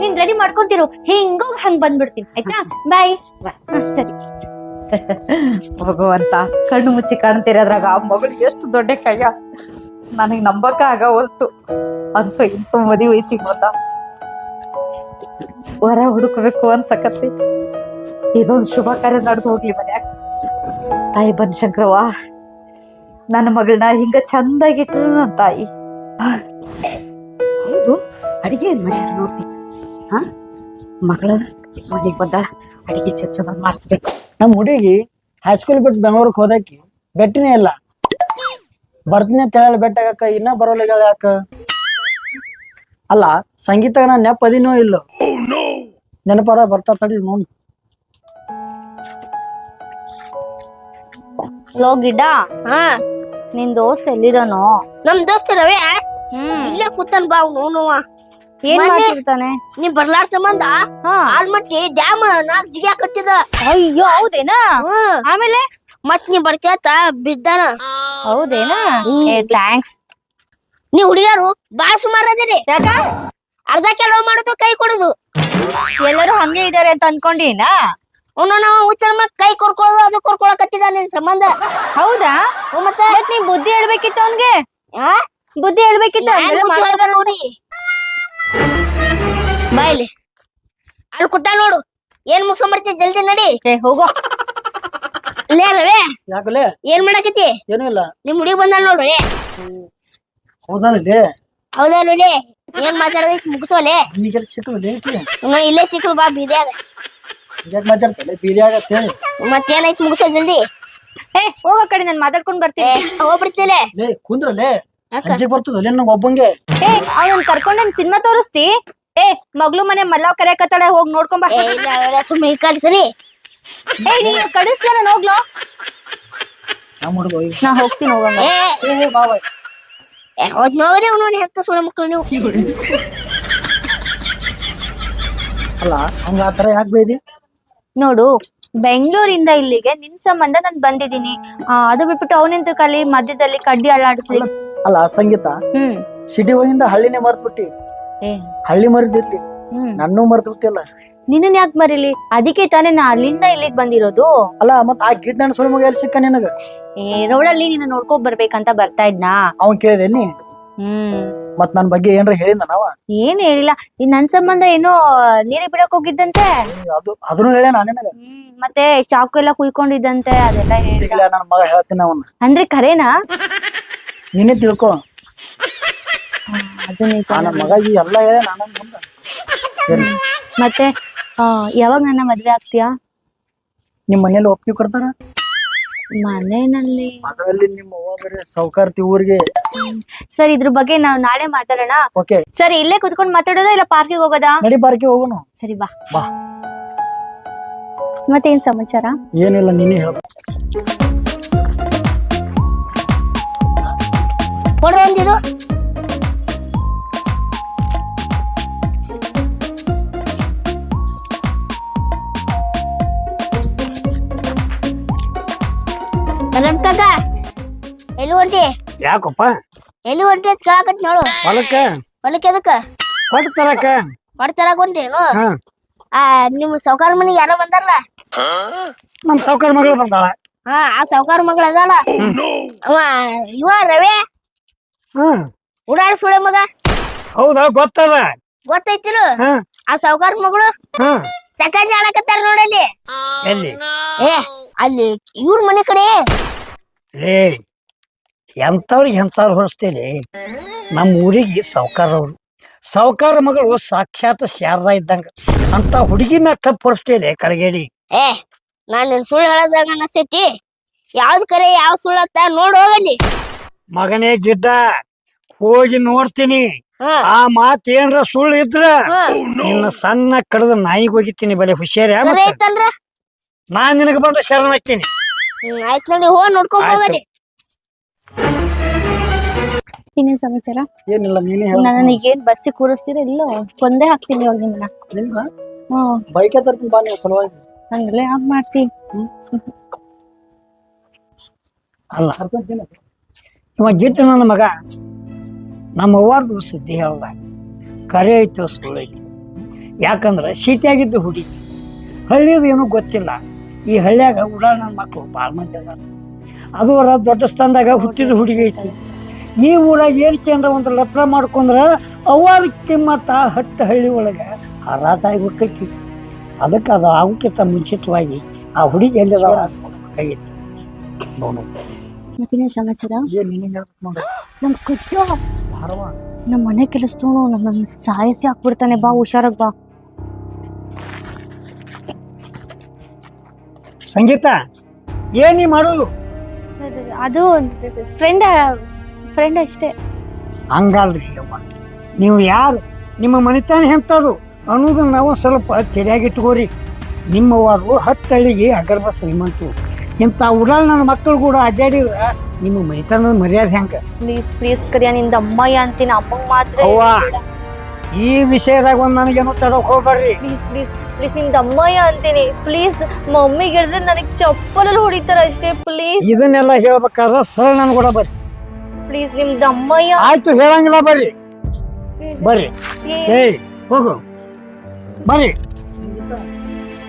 ನೀನ್ ರೆಡಿ ಮಾಡ್ಕೊಂತಿರು. ಹಿಂಗೋಗ್ ಹಂಗ್ ಬಂದ್ಬಿಡ್ತೀನಿ. ಆಯ್ತಾ? ಬಾಯ್ ಸರಿ. ಭಗವಂತ, ಕಣ್ಣು ಮುಚ್ಚಿ ಕಾಣ್ತಿರೋದ್ರಾಗ ಆ ಮಗಳು ಎಷ್ಟು ದೊಡ್ಡ ಕೈಯ? ನನಗೆ ನಂಬಕ ಆಗವಲ್ತು. ಅಂತ ಇಂತ ಮದಿ ವಯಸ್ಸಿಗೆ ಬಂದ. ವರ ಹುಡುಕಬೇಕು ಅನ್ಸಕತ್ತಿ. ಇದೊಂದು ಶುಭ ಕಾರ್ಯ ನಡೆದು ಹೋಗ್ಲಿ ಮನ್ಯಾಗ. ತಾಯಿ ಬನ್ ಬನಶಂಕರವ್ವ ನನ್ನ ಮಗಳನ್ನ ಹಿಂಗ ಚಂದಾಗಿಟ್ರು ನನ್ನ ತಾಯಿ. ಹೌದು, ಅಡಿಗೆ ಏನ್ ಮಾಡ್ಯಾರ ನೋಡ್ತೀನಿ ಹಾ? ಮಗಳ ಮನೆಗೆ ಬಂದಾಳ, ಅಡಿಗೆ ಚೊಚ್ಚ ಮಾಡಿಸ್ಬೇಕು. ನಮ್ಮ ಹುಡುಗಿ ಹೈಸ್ಕೂಲ್ ಬಿಟ್ಟು ಬೆಂಗಳೂರಿಗೆ ಹೋದಾಕಿ ಬೆಟ್ಟಿನೇ ಇಲ್ಲ. ಬರ್ತೀನಿ ಅಂತ ಹೇಳಿ ಬೆಟ್ಟಾಗಕ್ಕ ಇನ್ನ ಬರೋಲ್ಲ ಯಾಕ? ಅಲ್ಲ ಸಂಗೀತ ನಾ ಅದಿನೋ ಇಲ್ಲ? ನೆನಪದ ಬರ್ತಾ ತಡಿ ನೋಡಿ. ಲೋ ಗಿಡ ಹಾ. ನಿನ್ ದೋಸ್ತ ಎಲ್ಲಿದಾನೋ? ನಮ್ ದೋಸ್ತ ರವಿ ಹ್ಮ್. ಇಲ್ಲೇ ಕೂತನ್ ಬಾ ಅವ್ನು ಏನ್ ಮೊನ್ನೆ- ಮಾಡ್ತಿರ್ತಾನೆ? ನೀ ಬರ್ಲಾರ್ ಸಂಬಂಧ? ಹಾ. ಆಲ್ಮಟ್ಟಿ ಡ್ಯಾಮ್ ನಾಲ್ಕು ಜಿಗ್ಯಾಕತ್ತಿದ ಅಯ್ಯೋ ಹೌದೇನಾ? ಹ್ಮ್. ಆಮೇಲೆ? ಮತ್ ನೀ ಬರ್ತೀಯತ್ತ ಬಿದ್ದಾನ. ಹೌದೇನಾ? ಏ ಥ್ಯಾಂಕ್ಸ್ ನೀ ಹುಡುಗಿಯರು ಬಾಳ ಸುಮಾರು ಅದಿರಿ. ಯಾಕ? ಅರ್ಧ ಕೆಲವು ಮಾಡುದು ಕೈ ಕೊಡುದು. ಎಲ್ಲರೂ ಹಂಗೆ ಇದಾರೆ ಅಂತ ಅನ್ಕೊಂಡಿನಾ? ಅವನು ನಾವು ಹುಚ್ಚರ ಕೈ ಕೊರ್ಕೊಳ್ಳೋದು ಅದು ಕೊರ್ಕೊಳಕತ್ತಿದ ನಿನ್ ಸಂಬಂಧ. ಹೌದಾ? ಮತ್ತೆ? ಮತ್ ನೀ ಬುದ್ಧಿ ಹೇಳ್ಬೇಕಿತ್ತು ಅವ್ನ್ಗೆ? ಆ? ಬುದ್ಧಿ ಹೇಳ್ಬೇಕಿತ್ತು ನಾನ್ ಹಂಗೆಲ್ಲ ಬುದ್ಧಿ ಮಾಡ್ಕೊಬಾರ್ದು. ಹೇಳ್ಬೇಕು ಅವ್ನಿಗೆ. ಬಾ ಇಲ್ಲಿ ಅಲ್ಲಿ ಕುತ್ತ ನೋಡು. ಏನ್ ಮುಗ್ಸ್ಕೊಂಬರ್ತಿ ಜಲ್ದಿ ನಡಿ. ಏ ಹೋಗೋ. ಲೇ ರವಿ ಯಾಕಲೆ? ಏನ್ ಮಾಡಕತ್ತಿ? ಏನೂ ಇಲ್ಲ. ನಿಮ್ ಹುಡುಗಿ ಬಂದ ನೋಡು ಲೇ ಹೌದಾನಲ್ಲಿ ಲೇ ಏನ್ ಮಾತಾಡೋದಕ್ಕೆ ಮುಗಿಸೋಲೆ ನಿನಗೆಲ್ಲ ಸಿಕ್ಕಲ್ಲ ಏಕೆ ಇನ್ನು ಇಲ್ಲೇ ಸಿಕ್ಕಳು ಬಾ ಬೀದ್ಯಾಗ ಯಾಕೆ ಮಾತಾಡ್ತಲ್ಲ ಬೀದಿ ಆಗತ್ತೆ ಏನಾಯ್ತು ಮುಗಿಸೋ ಜಲ್ದಿ? ಏ ಹೋಗೋ ಕಡೆ ನಾನು ಮಾತಾಡ್ಕೊಂಡ್ ಏ ಬರ್ತೀನಿ ಹೋಗ್ಬಿಡ್ತಿಲೆ ಲೇ ಕುಂದ್ರಲೇ ನಂಗೆ ಒಬ್ಬಂಗೆ? ಏ ಸಿನಿಮಾ ತೋರಿಸ್ತಿ? ಏ ಮಗ್ಳು ಮನೆ ಮಲ್ಲಾವ್ ಕರೆಯಕತ್ತಾಳೆ ಹೋಗ್ ಹೋಗಿ ಬಾ. ಏ ಇಲ್ಲ ಅವೆಲ್ಲ ಸುಮ್ಮನೆ ಕಳ್ಸರಿ ಏ ನೀನು ಹೋಗ್ಲೋ. ನಾ ಹೋಗ್ತೀನಿ ಹೋಗಂಗ ಏ ಏ ಬಾವ ಏ ಹೋದ್ ನೋಡ್ರಿ ಅವನು ಹೆತ್ತ ಸುಳ ಮಕ್ಕಳು ನೀವು. ಅಲ್ಲ ಹಂಗ ಆ ಥರ ಯಾಕೆ ಬೈದಿ? ನೋಡು ಬೆಂಗಳೂರಿಂದ ಇಲ್ಲಿಗೆ ನಿನ್ ಸಂಬಂಧ ನಾನ್ ಬಂದಿದ್ದೀನಿ. ಆ, ಅದು ಬಿಟ್ಬಿಟ್ಟು ಅವನಿಂತ ಕಲಿ ಮಧ್ಯದಲ್ಲಿ ಕಡ್ಡಿ ಅಳ್ಳಾಡಿಸ್ಲಿ ಅಲ್ಲ ಸಂಗೀತ. ಸಿಟಿ ಹೋಗಿಂದ ಹಳ್ಳಿನೇ ಮರ್ತ್ ಬಿಟ್ಟಿ ಹಳ್ಳಿ ಮರ್ದಿರ್ಲಿ. ನನ್ನೂ ಮರ್ತ್ ಬಿಟ್ಟಿಲ್ಲ ನಿನ್ನ ಯಾಕೆ ಮರಿಲಿ? ಅದಕ್ಕೆ ತಾನೇ ನಾ ಅಲ್ಲಿಂದ ಇಲ್ಲಿಗೆ ಬಂದಿರೋದು. ಅಲ್ಲ ಮತ್ ಆ ಗಿಡ್ ನನ್ನ ಸುಳಿ ಮಗ ಎಲ್ಲಿ ಸಿಕ್ಕ ನಿನಗ? ಏ ರೋಡಲ್ಲಿ ನಿನ್ನ ನೋಡ್ಕೊಂಡ್ ಬರ್ಬೇಕಂತ ಬರ್ತಾ ಇದ್ನಾ? ಅವನ್ ಕೇಳಿದೆ ನೀ ಹ್ಮ್. ಮತ್ ನನ್ ಬಗ್ಗೆ ಏನ್ರ ಹೇಳಿದ ನಾವ? ಏನ್ ಹೇಳಿಲ್ಲ. ಈ ನನ್ ಸಂಬಂಧ ಏನೋ ನೀರಿ ಬಿಡಕ್ ಹೋಗಿದ್ದಂತೆ? ಅದು ಅದನ್ನು ಹೇಳ ನಾ ನಿನಗ ಮತ್ತೆ ಚಾಕು ಎಲ್ಲ ಕುಯ್ಕೊಂಡಿದ್ದಂತೆ ಅದೆಲ್ಲ ಹೇಳಿಲ್ಲ. ಸಿಗ್ಲ ನನ್ ಮಗ ಹೇಳ್ತೀನಿ ಅವನ್ನ. ಅಂದ್ರೆ ಖರೇನಾ ನೀನೇ ತಿಳ್ಕೊ. ಅದು. ಆ ನನ್ ಮಗ ಈ ಎಲ್ಲ ಹೇಳ ನಾನು ಮುಂದ ಮತ್ತೆ ಆ, ಯಾವಾಗ ನನ್ನ ಮದ್ವೆ ಆಗ್ತೀಯಾ? ನಿಮ್ ಮನೇಲಿ ಒಪ್ಪಿಗೆ ಕೊಡ್ತಾರ? ಮನೆಯಲ್ಲಿ ಅದರಲ್ಲಿ ನಿಮ್ಮ ಅವ್ವ ಬೇರೆ ಸೌಕಾರ್ತಿ ಊರಿಗೆ. ಸರ್ ಇದ್ರ ಬಗ್ಗೆ ನಾವು ನಾಳೆ ಮಾತಾಡೋಣ. ಓಕೆ. ಸರ್ ಇಲ್ಲೇ ಕುತ್ಕೊಂಡ್ ಮಾತಾಡೋದಾ ಇಲ್ಲ ಪಾರ್ಕಿಗೆ ಹೋಗೋದಾ? ನಡಿ ಬಾರ್ಕೆ ಹೋಗೋಣ. ಸರಿ ಬಾ. ಬಾ. ಮತ್ತೇನ್ ಸಮಾಚಾರ? ಏನಿಲ್ಲ ನೀನೇ ಹೇಳ. ಕೊಡ್ರಿ ಒಂದಿದು. ರಮ್ ಕಾಕ ಎಲ್ಲಿ ಹೊಂಟಿ? ಯಾಕಪ್ಪ? ಎಲ್ಲಿ ಹೊಂಟಿ ಅಂತ ಕೇಳಕತ್ ನೋಡು. ಹೊಲಕ್ಕ? ಹೊಲಕ್ಕೆ ಅದಕ್ಕ ಹೊಟ್ಟು ತರಕ ಹೊಡ್ತರಾಗ ಹೊಂಟೇನು ಹಾ. ಆ ನಿಮ್ ಸಾವ್ಕಾರ ಮನಿಗೆ ಯಾರೋ ಬಂದಾರಲ್ಲ? ನಮ್ ಸಾವ್ಕಾರ ಮಗಳು ಬಂದಾಳ. ಹಾ ಆ ಸಾವ್ಕಾರ ಮಗಳು ಅದಾಳ. ಅವ ಇವ ರವಿ. ಹ್ಮ್ ಉಡಾಳ ಸುಳೆ ಮಗ? ಹೌದಾ ಗೊತ್ತದ. ಗೊತ್ತೈತಿರು? ಹಾ. ಆ ಸಾವ್ಕಾರ ಮಗಳು? ಹಾ. ತಕಂಜ ಆಡಕತ್ತಾರ ನೋಡಲ್ಲಿ ಎಲ್ಲಿ? ಏ ಅಲ್ಲಿ ಇವ್ರ ಮನೆ ಕಡೆ. ಲೇ ಎಂಥವ್ರಿಗೆ ಎಂಥವ್ರು ಹೊರಸ್ತೇನೆ ನಮ್ಮ ಊರಿಗೆ ಸಾವ್ಕಾರವ್ರು ಸಾವ್ಕಾರ ಮಗಳು ಸಾಕ್ಷಾತ್ ಶಾರದ ಇದ್ದಂಗ. ಅಂತ ಹುಡುಗಿ ಮ್ಯಾಗ ತಪ್ಪು ಹೊರಸ್ತೇನೆ ಕಳಗೇರಿ ಏ ನಾನು ಸುಳ್ಳು ಹೇಳೋದಾಗ ಅನಸ್ತೈತಿ. ಯಾವ್ದ್ ಕರೆ ಯಾವ್ ಸುಳ್ಳತ್ತ ನೋಡಿ ಹೋಗಲ್ಲಿ ಮಗನೇ ಗಿಡ್ಡ ಹೋಗಿ ನೋಡ್ತೀನಿ. ಆ ಮಾತ್ ಏನ್ರ ಸುಳ್ಳು ಇದ್ರ ನಿನ್ನ ಸಣ್ಣ ಕಡದ ನಾಯಿಗೆ ಹೋಗಿತ್ತೀನಿ ಬಲೆ ಹುಷಾರಿ ನಾನ್ ನಿನಗೆ ಬಂದ ಶರಣ ಹಾಕ್ತೀನಿ. ಹ್ಮ್ ಆಯ್ತ್ ನೋಡಿ ಹೋಗ್ ನೋಡ್ಕೊಂಡ್. ಇನ್ನೇನ್ ಸಮಾಚಾರ? ಏನಿಲ್ಲ ನೀನೇ ಹೇಳ. ನಾನು ಈಗೇನ್ ಬಸ್ಸಿಗೆ ಕೂರಿಸ್ತೀರ ಇಲ್ಲ? ಕೊಂದೇ ಹಾಕ್ತೀನಿ ಇವಾಗ ನಿಮ್ಮನ್ನ. ನಿಮ್ಗ? ಹ್ಮ್ ಬೈಕೆ ತರ್ತೀನಿ ಬಾ ನೀವು ಸಲುವಾಗಿ. ಹಂಗಲೇ ಯಾಕೆ ಮಾಡ್ತೀನಿ. ಅಲ್ಲ. ಇವ ಗಿಟ್ಟ ನನ್ನ ಮಗ. ನಮ್ಮ ಅವ್ವಾರ್ದು ಸುದ್ದಿ ಹೇಳ್ದ. ಕರೆ ಐತೋ ಸುಳ್ಳು ಐತಿ. ಯಾಕಂದ್ರೆ ಸೀಟಿಯಾಗಿದ್ದು ಹುಡಿ ಹಳ್ಳಿದು ಏನೂ ಗೊತ್ತಿಲ್ಲ. ಈ ಹಳ್ಳಿಯಾಗ ಉಡಾಳ ನನ್ನ ಮಕ್ಕಳು ಭಾಳ ಮಂದಿ ಅದಾರ. ಅದು ಅವರ ದೊಡ್ಡ ಸ್ಥಾನದಾಗ ಹುಟ್ಟಿದ ಹುಡುಗಿ ಐತಿ. ಈ ಊರಾಗ ಏನಕ್ಕೆ ಅಂದ್ರೆ ಒಂದು ಲಪ್ರ ಮಾಡ್ಕೊಂಡ್ರೆ ಅವ್ವಾರ ಕಿಮ್ಮತ್ತ ಹಟ್ಟ ಹಳ್ಳಿ ಒಳಗೆ ಹರಾತ ಹೋಗೈತಿ ಅದಕ್ಕೆ ಅದು ಆಗುಕ್ಕಿಂತ ಮುಂಚಿತವಾಗಿ ಆ ಹುಡುಗಿ ಎಲ್ಲಿದಾಳ ನೋಡ್ಬೇಕಾಗಿತ್ತು ನೋಡು. ಮತ್ತಿನ್ನೇನ್ ಸಮಾಚಾರ? ಕಷ್ಟ ನಮ್ ಕೃಷ್ಣ ಭಾರವ ನಮ್ಮ ಮನೆ ಕೆಲಸದವನು ನಮ್ಮ ಸಾಯಸಿ ಹಾಕ್ಬಿಡ್ತಾನೆ. ಬಾ ಹುಷಾರಾಗ್ ಬಾ. ಸಂಗೀತ ಏನಿ ಮಾಡೋದು ಅದು ಫ್ರೆಂಡ್ ಫ್ರೆಂಡ್ ಅಷ್ಟೇ. ಹಂಗಲ್ರಿ ಅಮ್ಮ ನೀವು ಯಾರು? ನಿಮ್ಮ ಮನೆತನ ಎಂಥದ್ದು ಅನ್ನೋದನ್ನ ನಾವು ಸ್ವಲ್ಪ ತೆರೆಯಾಗಿಟ್ಕೋರಿ ನಿಮ್ಮವರು ಹತ್ತಳಿಗೆ ಅಗರ್ಭ ಶ್ರೀಮಂತರು. ಇಂಥ ಊರಲ್ಲಿ ನನ್ನ ಮಕ್ಕಳು ಕೂಡ ಅಡ್ಡಾಡಿದ್ರ ನಿಮ್ಮ ಮೈತನ ಮರ್ಯಾದೆ ಹೆಂಗೆ? ಪ್ಲೀಸ್ ಪ್ಲೀಸ್ ಕರಿಯ ನಿಂದ ಅಮ್ಮಯ್ಯ ಅಂತೀನಿ ಅಮ್ಮಗ್ ಮಾತ್ರ ಅವ್ವ. ಈ ವಿಷಯದಾಗ ಒಂದು ನನಗೇನು ತಡಕ್ ಹೋಗ್ಬೇಡ್ರಿ. ಪ್ಲೀಸ್ ಪ್ಲೀಸ್ ಪ್ಲೀಸ್ನಿಂದ ಅಮ್ಮಯ್ಯ ಅಂತೀನಿ ಪ್ಲೀಸ್ ಮಮ್ಮಿಗೆ ಹೇಳಿದ್ರೆ ನನಗೆ ಚಪ್ಪಲಲ್ಲಿ ಹೊಡಿತಾರ ಅಷ್ಟೇ ಪ್ಲೀಸ್ ಇದನ್ನೆಲ್ಲ ಹೇಳ್ಬೇಕಾದ್ರೆ ಸರಳ ನನ್ ಕೂಡ ಬರ್ರಿ. ಪ್ಲೀಸ್ ನಿಮ್ದು ಅಮ್ಮಯ್ಯ ಆಯ್ತು ಹೇಳಂಗಿಲ್ಲ ಬರ್ರಿ. ಬರ್ರಿ. ಏಯ್. ಹೋಗು. ಬರ್ರಿ.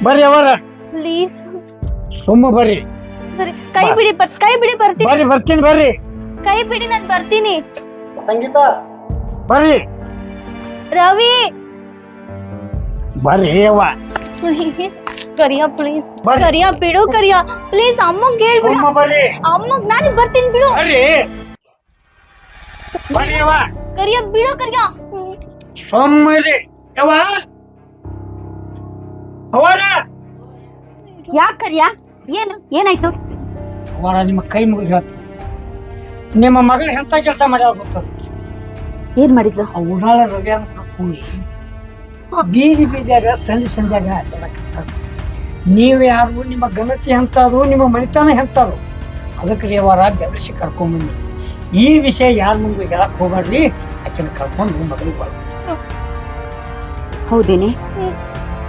ಬರ್ರಿ ಅವರ ಪ್ಲೀಸ್ ಸುಮ್ಮ ಬರ್ರಿ. ಸರಿ ಕೈ ಬಿಡಿ ಬಟ್ ಕೈ ಬಿಡಿ ಬರ್ತೀನಿ. ಬರ್ರಿ ಬರ್ತೀನಿ ಬರ್ರಿ. ಕೈ ಬಿಡಿ ನಾನು ಬರ್ತೀನಿ. ಸಂಗೀತ. ಬರ್ರಿ. ರವಿ. ಬರ್ರಿ ಅವ್ವ ಪ್ಲೀಸ್ ಕರಿಯ ಪ್ಲೀಸ್ ಬರ್ರಿ. ಕರಿಯ ಬಿಡು ಕರಿಯ. ಪ್ಲೀಸ್ ಅಮ್ಮಗ್ ಹೇಳ್ಬಿಡು. ಸುಮ್ಮ ಬರ್ರಿ. ಅಮ್ಮಗ್ ನಾನು ಬರ್ತೀನಿ ಬಿಡು. ಬರ್ರಿ. ಬರ್ರಿ ಅವ್ವ ಕರಿಯ ಬಿಡು ಕರಿಯ. ಸುಮ್ಮರಿ. ಯವ್ವ. ಅವರ ಯಾಕರ್ಯಾ ಏನು? ಏನಾಯ್ತು? ಅವರ ನಿಮ್ಮ ಕೈ ಮುಗಿದು ಹೇಳ್ತೀನಿ ನಿಮ್ಮ ಮಗಳು ಎಂತ ಕೆಲಸ ಮಾಡ್ಯಾವ ಗೊತ್ತದ ಏನ್ ಮಾಡಿದ್ಲು? ಆ ಉಡಾಳ ರವಿ ಕೂಡಿ ಆ ಬೀದಿ ಬೀದಿಯಾಗ ಸಂಜೆ ಸಂಜೆಯಾಗ ಅಡ್ಡಾಡಕತ್ತಾರ ನೀವು ಯಾರು ನಿಮ್ಮ ಘನತೆ ಎಂಥದು ನಿಮ್ಮ ಮನೆತನ ಎಂತಾದ್ರು ಅದಕ್ಕೆ ರೀ ಅವರ ಬೆದರಿಸಿ ಕರ್ಕೊಂಬಂದಿ ಈ ವಿಷಯ ಯಾರ ಮುಂದೆ ಹೇಳಕ್ ಹೋಗ್ಬೇಡ್ರಿ ಆಕೆನ ಕರ್ಕೊಂಡು ಮಗಳಿಗೆ ಬರ ಹೌದೇನೆ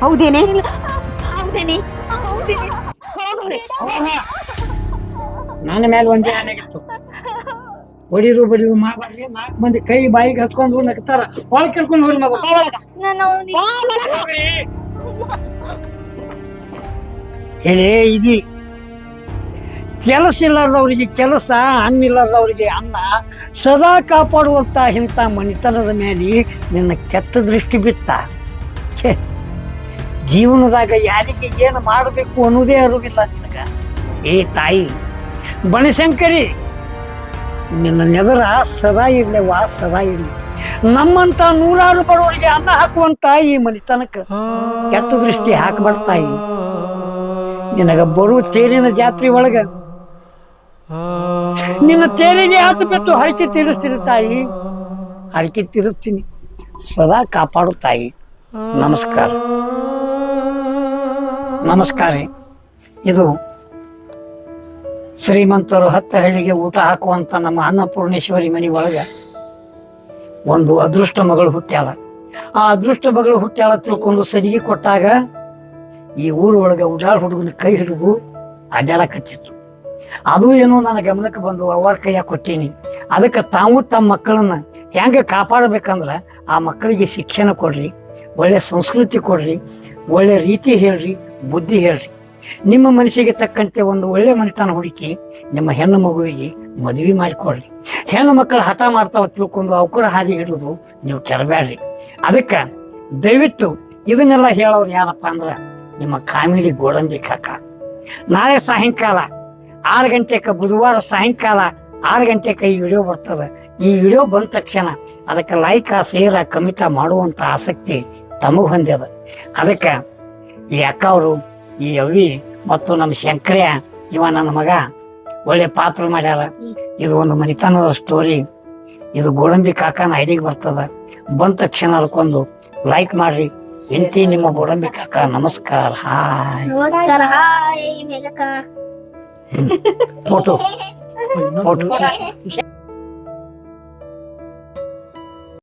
ಹೌದೇನೆ? ಹೌದೇನೆ? ನನ್ನ ಮೇಲೆ ಒಂದೇ ಆನೆಗಿತ್ತು ಹೊಡಿರು ಬಡಿರು ಮಾಡ್ಬಾರ್ದು ನಾಲ್ಕು ಮಂದಿ ಕೈ ಬಾಯಿಗೆ ಹತ್ಕೊಂಡು ನಗ್ತಾರ. ಒಳಗೆ ಕರ್ಕೊಂಡು ಹೋಗ್ರಿ ಮಗು. ನಾನು ಅವ್ನಿಗೆ ಹೋಗ್ರಿ. ಹೇಳೇ ಇದಿ. ಕೆಲಸ ಇಲ್ಲಾರ್ದವ್ರಿಗೆ ಕೆಲಸ ಅನ್ನ ಇಲ್ಲದವ್ರಿಗೆ ಅನ್ನ. ಸದಾ ಕಾಪಾಡುವಂಥ ಇಂಥ ಮನಿತನದ ಮೇಲೆ ನಿನ್ನ ಕೆಟ್ಟ ದೃಷ್ಟಿ ಬಿತ್ತ. ಛೇ ಜೀವನದಾಗ ಯಾರಿಗೆ ಏನು ಮಾಡಬೇಕು ಅನ್ನೋದೇ ಅರಿವಿಲ್ಲ ನಿನಗ. ಏ ತಾಯಿ ಬನಶಂಕರಿ ನಿನ್ನ ನೆದರ ಸದಾ ಇರ್ಲೇವಾ ಸದಾ ಇರ್ಲಿ ನಮ್ಮಂತ ನೂರಾರು ಬಡವರಿಗೆ ಅನ್ನ ಹಾಕುವಂತ ಈ ಮನಿತನಕ್ಕೆ ಕೆಟ್ಟ ದೃಷ್ಟಿ ತಾಯಿ. ನಿನಗ ಬರು ತೇರಿನ ಜಾತ್ರೆ ಒಳಗ. ನಿನ್ನ ತೇರಿಗೆ ಆತು ಬಿಟ್ಟು ಹರಕೆ ತೀರಿಸ್ತೀನಿ ತಾಯಿ. ಹರಕೆ ತೀರಿಸ್ತೀನಿ. ಸದಾ ಕಾಪಾಡು ತಾಯಿ. ನಮಸ್ಕಾರ. ನಮಸ್ಕಾರ. ಇದು ಶ್ರೀಮಂತರು ಹತ್ತ ಹಳ್ಳಿಗೆ ಊಟ ಹಾಕುವಂತ ನಮ್ಮ ಅನ್ನಪೂರ್ಣೇಶ್ವರಿ ಮನೆ ಒಳಗೆ ಒಂದು ಅದೃಷ್ಟ ಮಗಳು ಹುಟ್ಟ್ಯಾಳ. ಆ ಅದೃಷ್ಟ ಮಗಳು ಹುಟ್ಟ್ಯಾಳ ತಿಳ್ಕೊಂಡು ಸರಿಗೆ ಕೊಟ್ಟಾಗ ಈ ಊರ ಒಳಗೆ ಉಡಾಳ್ ಹುಡುಗನ ಕೈ ಹಿಡಿದು ಅಡ್ಡಾಡಕತ್ತಿತ್ತು ಅದು ಏನೋ ನನ್ನ ಗಮನಕ್ಕೆ ಬಂದು ಅವರ ಕೈಯಾಗ ಕೊಟ್ಟೀನಿ. ಅದಕ್ಕೆ ತಾವು ತಮ್ಮ ಮಕ್ಕಳನ್ನ ಹೆಂಗೆ ಕಾಪಾಡಬೇಕಂದ್ರೆ ಆ ಮಕ್ಕಳಿಗೆ ಶಿಕ್ಷಣ ಕೊಡ್ರಿ, ಒಳ್ಳೆ ಸಂಸ್ಕೃತಿ ಕೊಡ್ರಿ, ಒಳ್ಳೆ ರೀತಿ ಹೇಳ್ರಿ, ಬುದ್ಧಿ ಹೇಳ್ರಿ. ನಿಮ್ಮ ಮನಸ್ಸಿಗೆ ತಕ್ಕಂತೆ ಒಂದು ಒಳ್ಳೆ ಮನೆತನ ಹುಡುಕಿ ನಿಮ್ಮ ಹೆಣ್ಣು ಮಗುವಿಗೆ ಮದುವೆ ಮಾಡಿಕೊಡ್ರಿ. ಹೆಣ್ಣು ಮಕ್ಕಳು ಹಠ ಮಾಡ್ತಾವ ತಿಳ್ಕೊಂಡು ಅವಕರ ಹಾದಿ ಹಿಡಿದು ನೀವು ಕೆಡಬೇಡ್ರಿ ಅದಕ್ಕೆ ದಯವಿಟ್ಟು ಇದನ್ನೆಲ್ಲ ಹೇಳೋರು ಯಾರಪ್ಪ ಅಂದ್ರೆ ನಿಮ್ಮ ಕಾಮಿಡಿ ಗೋಡಂಬಿ ಕಾಕ. ನಾಳೆ ಸಾಯಂಕಾಲ ಆರು ಗಂಟೆಗೆ ಬುಧವಾರ ಸಾಯಂಕಾಲ ಆರು ಗಂಟೆಗೆ ಈ ವಿಡಿಯೋ ಬರ್ತದೆ. ಈ ವಿಡಿಯೋ ಬಂದ ತಕ್ಷಣ ಅದಕ್ಕೆ ಲೈಕ್ ಆ ಸೇರ ಕಮಿಟ ಮಾಡುವಂಥ ಆಸಕ್ತಿ ತಮಗೆ ಹೊಂದ್ಯದ. ಅದಕ್ಕೆ ಈ ಅಕ್ಕ ಅವರು ಈ ಅವಿ ಮತ್ತು ನಮ್ಮ ಶಂಕರ್ಯ ಇವ ನನ್ನ ಮಗ ಒಳ್ಳೆ ಪಾತ್ರ ಮಾಡ್ಯಾರ. ಇದು ಒಂದು ಮನಿತನದ ಸ್ಟೋರಿ ಇದು ಗೋಡಂಬಿ ಕಾಕನ ಐಡಿಗೆ ಬರ್ತದ. ಬಂದ ತಕ್ಷಣ ಅದಕ್ಕೊಂದು ಲೈಕ್ ಮಾಡ್ರಿ. ಎಂತಿ ನಿಮ್ಮ ಗೋಡಂಬಿ ಕಾಕ ನಮಸ್ಕಾರ. Hi photo photo